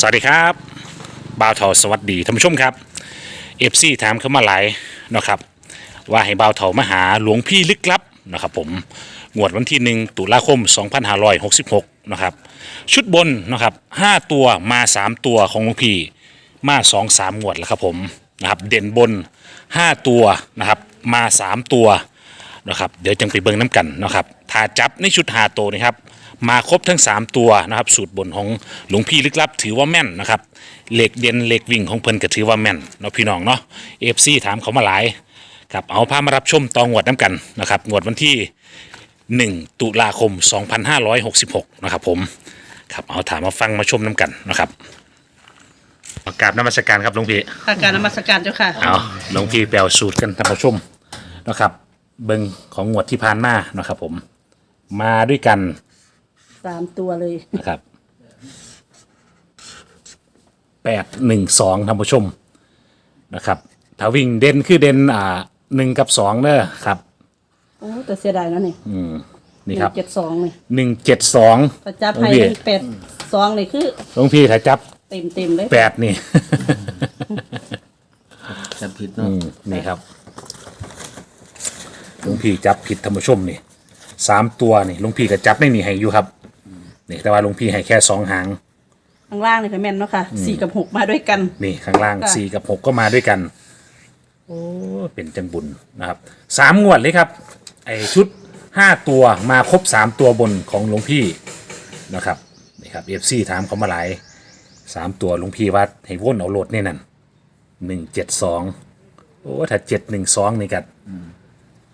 สวัสดีครับบ่าวเทาสวัสดีท่านผู้ชมครับเอฟซีถามเข้ามาหลายนะครับ ว่าให้บ่าวเทามาหาหลวงพี่ลึกลับนะครับผมงวดวันที่หนึ่งตุลาคม 2566นะครับชุดบนนะครับ5ตัวมา 3 ตัวของหลวงพี่มา 2 3งวดแล้วครับผมนะครับเด่นบน 5 ตัวนะครับมา 3 ตัวนะครับเดี๋ยวจังไปเบิ่งน้ำกันนะครับถ้าจับในชุดหาตัวนี่ครับ มาครบทั้ง 3 ตัวนะครับสูตรบนของหลวงพี่ลึกลับถือว่าแม่นนะครับเหล็กเด่นเหล็กวิ่งของเพิ่นก็ถือว่าแม่นเนาะพี่น้องเนาะเอฟซีถามเขามาหลายครับเอาพามารับชมตองวดน้ำกันนะครับงวดวันที่ 1 ตุลาคม 2566 นะครับผมครับเอาถามมาฟังมาชมน้ำกันนะครับกราบนมัสการครับหลวงพี่อาการนมัสการเจ้าค่ะ เอาหลวงพี่แปลสูตรกันท่านผู้ชมนะครับ เบิงของงวดที่ผ่านมานะครับผม มาด้วยกัน สามตัวเลย นะครับแปดหนึ่งสองท่านผู้ชมนะครับถ้าวิ่งเด่นคือเด่นอ่าหนึ่งกับสองเด้อครับ โอ้แต่เสียดายแล้วนี่นี่ครับเจ็ดสองนี่หนึ่งเจ็ดสองถ้าจับหลวงให้พี่แปดสองนี่คือหลวงพี่ถ้าจับเต็มเต็มๆเลย แปดนี่จะผิดอืเนาะมนี่ครับหลวงพี่จับผิดท่านผู้ชมนี่สามตัวนี่หลวงพี่ก็จับไม่มีให้อยู่ครับ นี่แต่ว่าหลวงพี่ให้แค่สองหาง ข้างล่างนี่ก็แม่นเนาะค่ะสี่กับหกมาด้วยกัน นี่ข้างล่างค่ะ สี่กับหกก็มาด้วยกัน โอ้เป็นจังบุญนะครับสามงวดเลยครับ ไอชุดห้าตัวมาครบสามตัวบนของหลวงพี่นะครับนี่ครับเอฟซีถามเขามาหลายสามตัวหลวงพี่วัดให้วนเอาโหลดนี่นั่นหนึ่งเจ็ดสองโอ้ถ้าเจ็ดหนึ่งสองนี่กัน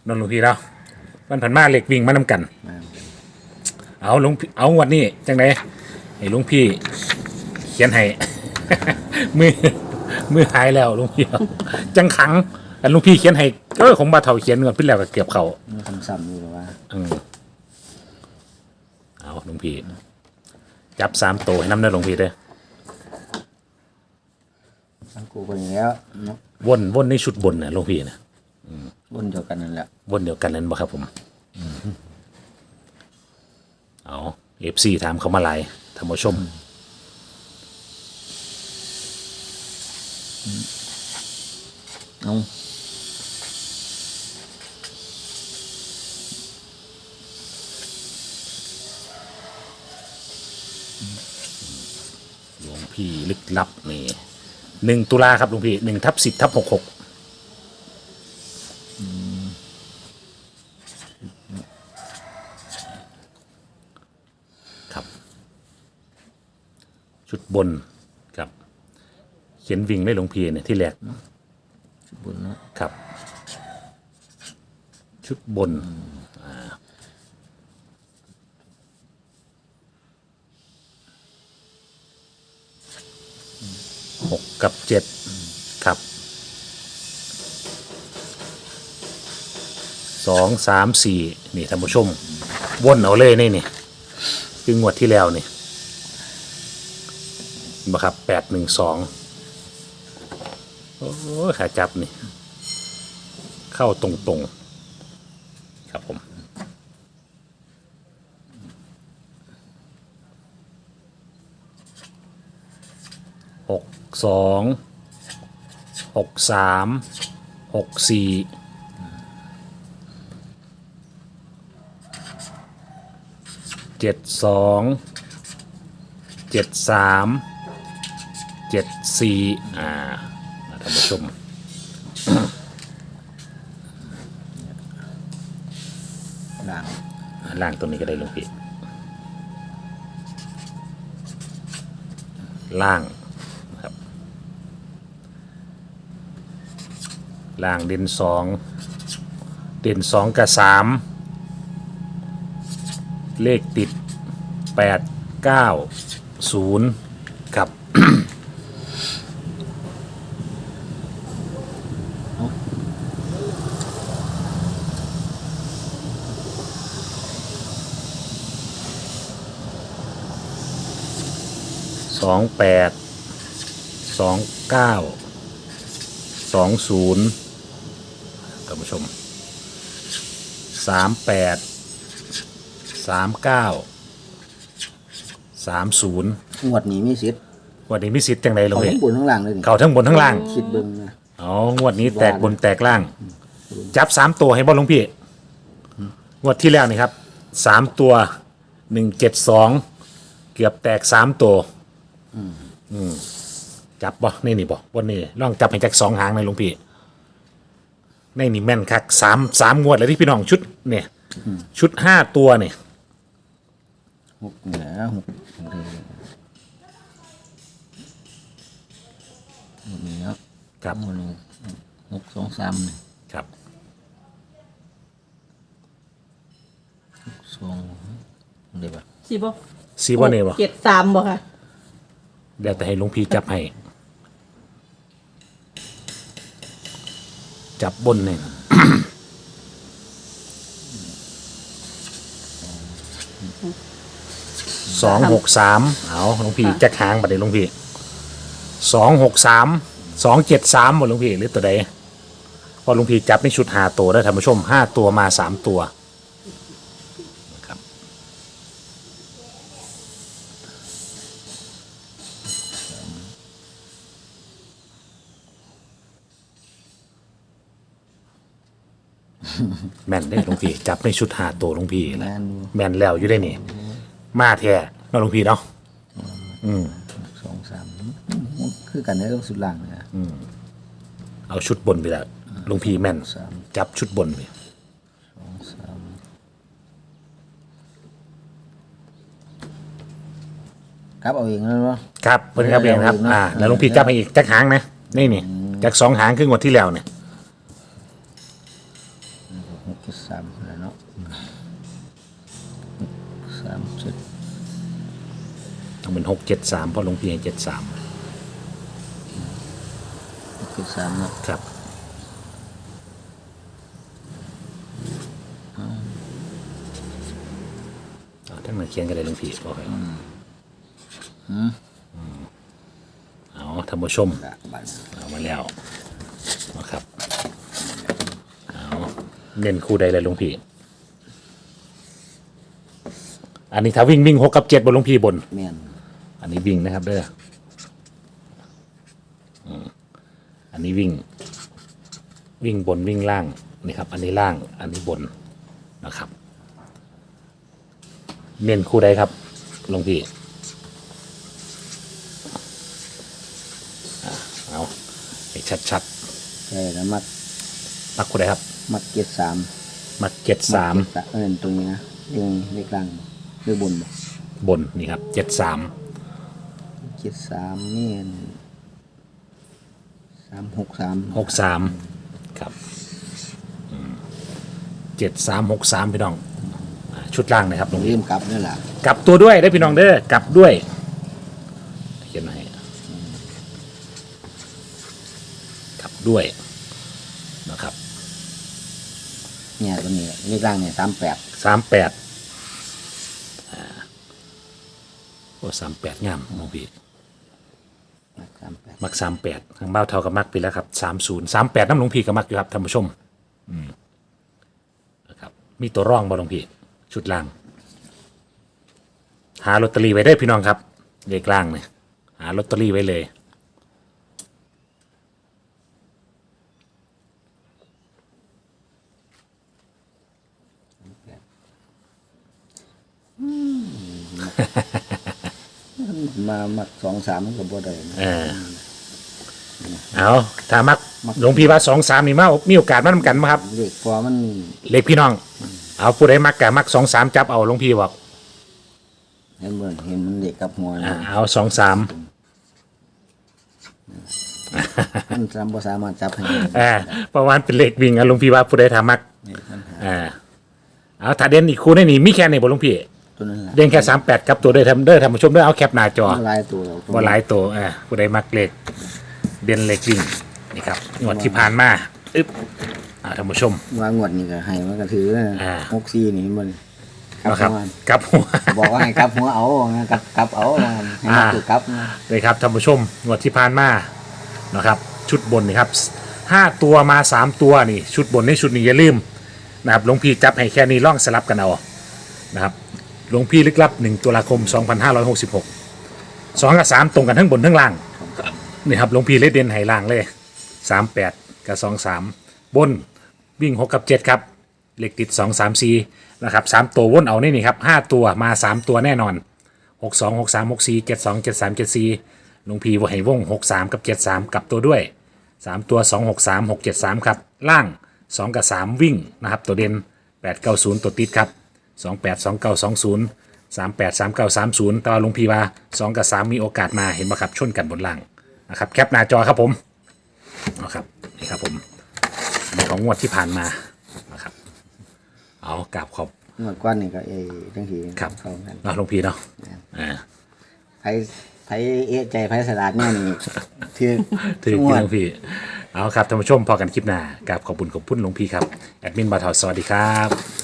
นั่นหลวงพี่แล้วมันผันมาเหล็กวิ่งมานำกัน เอาหลวงพี่เอางวดนี้จังไดให้หลวงพี่ เขียนให้ มือมือหายแล้วลุงพี่จังขังอันลุงพี่เขียนให้ก็ของบาเถาเขียนเงินพี่แล้วก็เก็บเขามีคำสั่งอยู่หรือว่าอืมเอาลุงพี่ จับสามตัวให้น้ำเนื้อลุงพี่เด้อทั้งกูเป็นอย่างแล้วเนาะวนวนในชุดบนนะลุงพี่นะวนเดียวกันนั่นแหละวนเดียวกันนั้นบ่ครับผมอืม เอาเอฟซีถามเขามาหลายท่านผู้ชม เอาหลวงพี่ลึกลับนี่หนึ่งตุลาครับหลวงพี่หนึ่งทับสิบทับหกหกครับ ชุด บนครับ เขียนวิ่งได้หลวงพี่เนี่ยที่แรกชุดบุญเนาะครับ ชุดบนอ่าหกกับเจ็ดครับสองสามสี่นี่ท่านผู้ชมวนเอาเลยนี่นี่คืองวดที่แล้วนี่ มาครับแปดหนึ่งสองโอ้ขาจับนี่ เข้าตรงๆ ครับผมหกสองหกสามหกสี่เจ็ดสองเจ็ดสาม เจ็ดสี่อ่าท่านผู้ชมด่างล่างตัวนี้ก็ได้หลวงพี่ล่างนะครับล่างเด่นสองเด่นสองกับสามเลขติดแปดเก้าศูนย์ครับ สองแปดสองเก้าสองศูนย์ท่านผู้ชมสามแปดสามเก้าสามศูนย์งวดนี้มีสิทธิ์ววันนี้มีสิทธิ์จังไดหลวงเขาพี่ทั้งบนทั้งล่างเลยนี่เขาทั้งบนทั้งล่างคิดเบิ่งนะอ๋องวดนี้แตกบนแตกล่าง จับสามตัวให้บอลหลวงพี่งวดที่แล้วนี่ครับสามตัวหนึ่งเจ็ดสองเกือบแตกสามตัว อืมจับบ่นี่นี่บ่บนนี่ลองจับให้จากสองหางในอยหลวงพี่ในนี่แม่นคักสามสามงวดแล้วที่พี่น้องชุด เนี่ยชุดห้าตัวเนี่ยหกเหนือหกหกเหนือครับหกหนึ่งหกสองสามนี่ครับสองเดี๋ยวปะสี่บ่ซีว่าเนี่ยบ่เจ็ดสามบ่ค่ะ เดี๋ยวแต่ให้หลวงพี่จับให้ จับบนเนี่ยสองหกสามเอาหลวงพี่จะค้างบัดเดี๋ยวหลวงพี่สองหกสามสองเจ็ดสามหมดหลวงพี่หรือตัวใดพอหลวงพี่จับในชุดหาตัวได้ท่านผู้ชมห้าตัวมาสามตัวนะครับแม่นได้หลวง พี่ จับในชุดหาตัวหลวงพี่นะแม่นดูแม่นแล้วอยู่ได้นี่ มาแท้เนาะหลวงพี่เนาะอืมหกสองสามคือกันในเรื่องสุดล่างนะเอาชุดบนไปแล้วหลวงพี่แม่น สามจับชุดบนไปสองสามครับเอาเองแล้วเนาะ ครับเพิ่นครับเองครับเอาอีกเนอะอ่า แล้วหลวงพี่จับให้อีกจักหางนะนี่นี่จากสองหางครึ่งวันที่แล้วเนี่ย ต้องเป็นหกเจ็ดสามเพราะหลวงพี่ให้เจ็ดสามหกเจ็ดสามเนาะครับเอาทั้งนั้นเขียนกันเลยหลวงพี่บอกให้อืมเอาท่านผู้ชมละบัตรเอามาแล้วนะครับเอาเน้นคู่ใดเลยหลวงพี่อันนี้ถ้าวิ่งวิ่งหกกับเจ็ดบนหลวงพี่บนแม่น อันนี้วิ่งนะครับเด้ออืมอันนี้วิ่ง วิ่งบนวิ่งล่างนี่ครับ อันนี้ล่าง อันนี้บนนะครับ เน้นคู่ใดครับหลวงพี่อะเอาให้ชัดใช่แล้วมัดๆมักคู่ใดครับ มัดเจ็ดสามมักเจ็ดสามเจ็ดเออตรงนี้นะเรื่องเลขล่างบ่เรื่องบนบ่บนนี่ครับเจ็ดสาม เจ็ดสามนี่สามหกสามหกสามครับเจ็ดสามหกสามพี่น้องอ่าชุดล่างนะครับหลวงพี่เริ่มกลับนี่แหละกลับตัวด้วยได้พี่น้องเด้อกลับด้วยเขียนให้กลับด้วยนะครับเนี่ยตัวนี้เลขล่างเนี่ยสามแปดสามแปดโอ้สามแปดงามหลวงพี่ สามแปดมักสามแปดทางเบ้าเท่ากับมักไปแล้วครับสามศูนย์สามแปดน้ำหลวงพี่กับมักอยู่ครับท่านผู้ชม อืมนะครับ มีตัวร่องบ่หลวงพี่ ชุดล่าง หาลอตเตอรี่ไว้ได้อพี่น้องครับเลขล่างเนี่ยหาลอตเตอรี่ไว้เลยมามัดสองสามมันก็บ่ได้นะ เออเอาถ้ามัก หลวงพี่ว่าสองสามนี่มามีโอกาสมาทำกันไหมครับเลขพอมันเลขพี่น้อง เอาผู้ใดมักกะมักสองสามจับเอาหลวงพี่บอกเห็นบ่เห็นมันเลขกับหัวอ่านะเอาสองสามมันจำบ่สามารถจับให้ได้อ่าประมาณเป็นเลขวิ่งอะหลวงพี่ว่าผู้ใดทามักเลขปัญหาอ่าเอาถ้าเด่นอีกคู่ได้นี่มีแค่ไหนบ่หลวงพี่ ตัวนั้นแหละเด่นแค่สามแปดกับตัวเด้อทำเด้อทำผู้ชมเด้อเอาแคปหน้าจอมันหลายตัวแล้วว่าหลายตัวอ่าผู้ใดมักเลขเด่นเลขวิ่งนี่ครับงวดที่ผ่านมาอึ๊บอ่าท่านผู้ชม ว่างวดนี้ก็ให้มันก็ถือนะอ่า หกสี่นี่มันครับนะครับประมาณกับหัว บอกว่าให้กลับหัวเอานะกลับกลับเอานะให้มันอ่าคือกลับนะเลยครับท่านผู้ชมงวดที่ผ่านมานะครับ ชุดบนนี่ครับห้าตัวมาสามตัวนี่ ชุดบนนี่ชุดนี้อย่าลืมนะครับหลวงพี่จับให้แค่นี้ล่องสลับกันเอานะครับ หลวงพี่ลึกลับ1ตุลาคม 2566สองกับสามตรงกันทั้งบนทั้งล่างนี่ครับหลวงพี่เลดเด่นไห้ล่างเลยสามแปดกับสองสามบนวิ่งหกกับเจ็ดครับเลขติดสองสามสี่นะครับสามตัววนเอานี่นี่ครับห้าตัวมาสามตัวแน่นอนหกสองหกสามหกสี่เจ็ดสองเจ็ดสามเจ็ดสี่หลวงพี่ว่าให้วงหกสามกับเจ็ดสามกลับตัวด้วยสามตัวสองหกสามหกเจ็ดสามครับ ล่างสองกับสามวิ่งนะครับตัวเด่นแปดเก้าศูนย์ตัวติดครับ สองแปดสองเก้าสองศูนย์สามแปดสามเก้าสามศูนย์แต่ว่าหลุงพีว่าสองกับสามมีโอกาสมาเห็นไหมครับชนกันบนล่างนะครับแคปหน้าจอครับผมนะครับนี่ครับผมอันนี้ของงวดที่ผ่านมานะครับเอากราบขอบงวดก้อนนี่ก็เอจังทีครับเข้ากันเนาะหลุงพีเนาะอ่าไผไผเอะใจไผสลัดแน่นี่ถือถือทุกงกินวดหลุงพีเอาครับท่านผู้ชมพอกันคลิปหน้ากราบขอบคุณขอบคุณหลวงพีครับแอดมินบาทอสวัสดีครับ